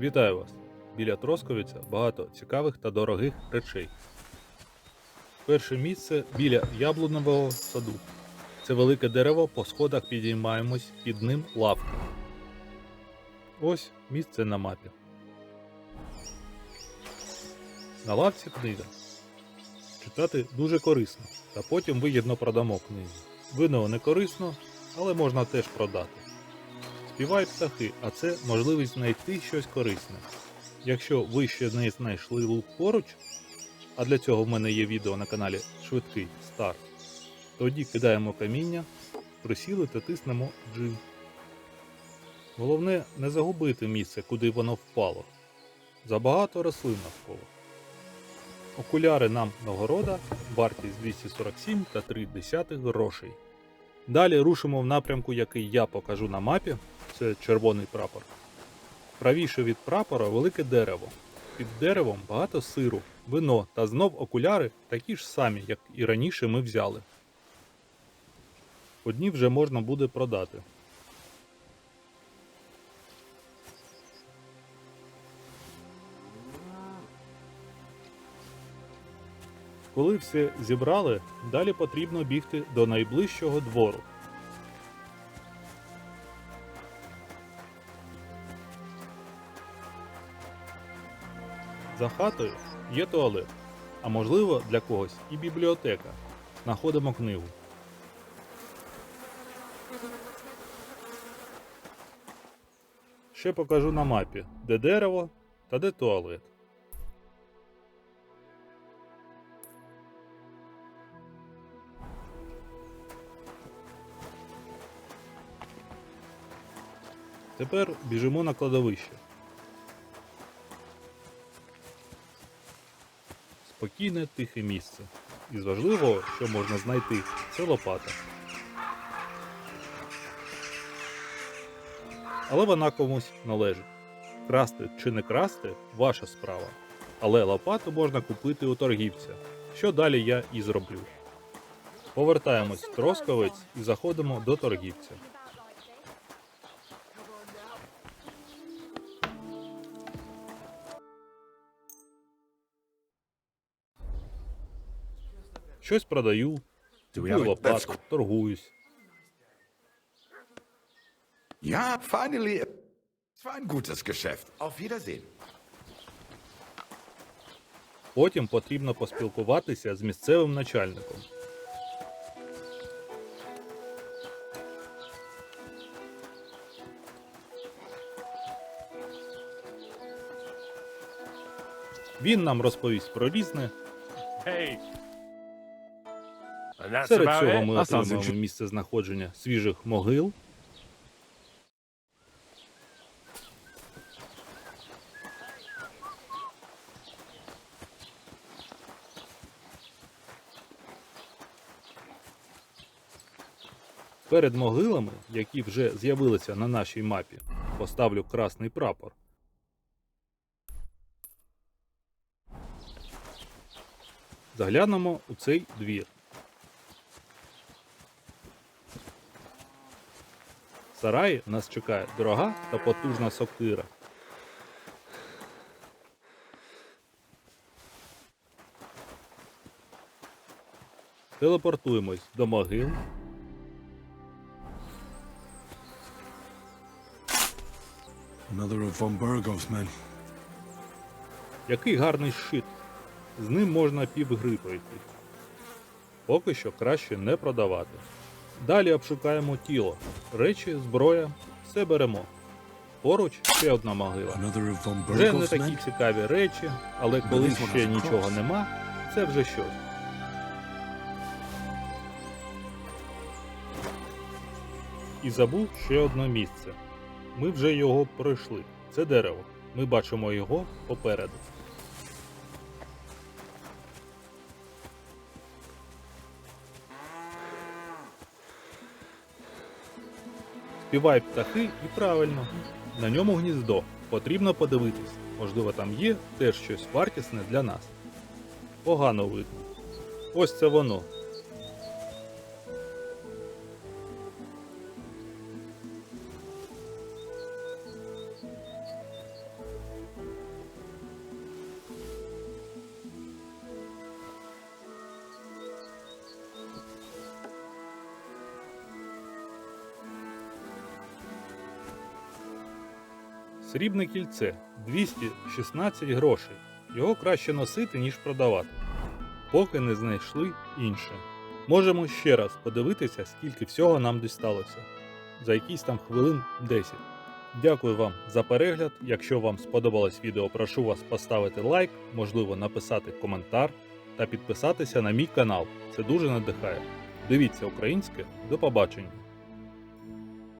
Вітаю вас! Біля Тросковиця багато цікавих та дорогих речей. Перше місце біля яблуневого саду. Це велике дерево, по сходах підіймаємось, під ним лавка. Ось місце на мапі. На лавці книга. Читати дуже корисно, та потім вигідно продамо книгу. Вино не корисно, але можна теж продати. Співають птахи, а це можливість знайти щось корисне. Якщо ви ще не знайшли лук поруч, а для цього в мене є відео на каналі Швидкий старт, тоді кидаємо каміння, присіли та тиснемо G. Головне не загубити місце, куди воно впало. Забагато рослин навколо. Окуляри нам нагорода, вартість 247 та 3 десятих грошей. Далі рушимо в напрямку, який я покажу на мапі. Це червоний прапор. Правіше від прапора велике дерево. Під деревом багато сиру, вино та знов окуляри такі ж самі, як і раніше ми взяли. Одні вже можна буде продати. Коли все зібрали, далі потрібно бігти до найближчого двору. За хатою є туалет, а можливо для когось і бібліотека. Знаходимо книгу. Ще покажу на мапі, де дерево та де туалет. Тепер біжимо на кладовище. Спокійне, тихе місце. Із важливого, що можна знайти, це лопата. Але вона комусь належить. Красти чи не красти ваша справа. Але лопату можна купити у торгівця, що далі я і зроблю. Повертаємось в Тросковець і заходимо до торгівця. Щось продаю, купую лопату, торгуюсь. Ja, finally. Es war ein gutes Geschäft. Auf Wiedersehen. Потім потрібно поспілкуватися з місцевим начальником. Він нам розповість про різне. Hey. Серед цього ми отримуємо місце знаходження свіжих могил. Перед могилами, які вже з'явилися на нашій мапі, поставлю красний прапор. Заглянемо у цей двір. В сараї нас чекає дорога та потужна сокира. Телепортуємось до могил. Another of von Burgov's men. Який гарний щит. З ним можна півгри пройти. Поки що краще не продавати. Далі обшукаємо тіло. Речі, зброя, все беремо. Поруч ще одна могила. Вже не такі цікаві речі, але коли ще нічого нема, це вже щось. І забув ще одне місце. Ми вже його пройшли. Це дерево. Ми бачимо його попереду. Співають птахи і правильно. На ньому гніздо. Потрібно подивитись. Можливо, там є теж щось вартісне для нас. Погано видно. Ось це воно. Срібне кільце 216 грошей. Його краще носити, ніж продавати. Поки не знайшли інше. Можемо ще раз подивитися, скільки всього нам дісталося. За якісь там хвилин 10. Дякую вам за перегляд. Якщо вам сподобалось відео, прошу вас поставити лайк, можливо написати коментар та підписатися на мій канал. Це дуже надихає. Дивіться українське. До побачення!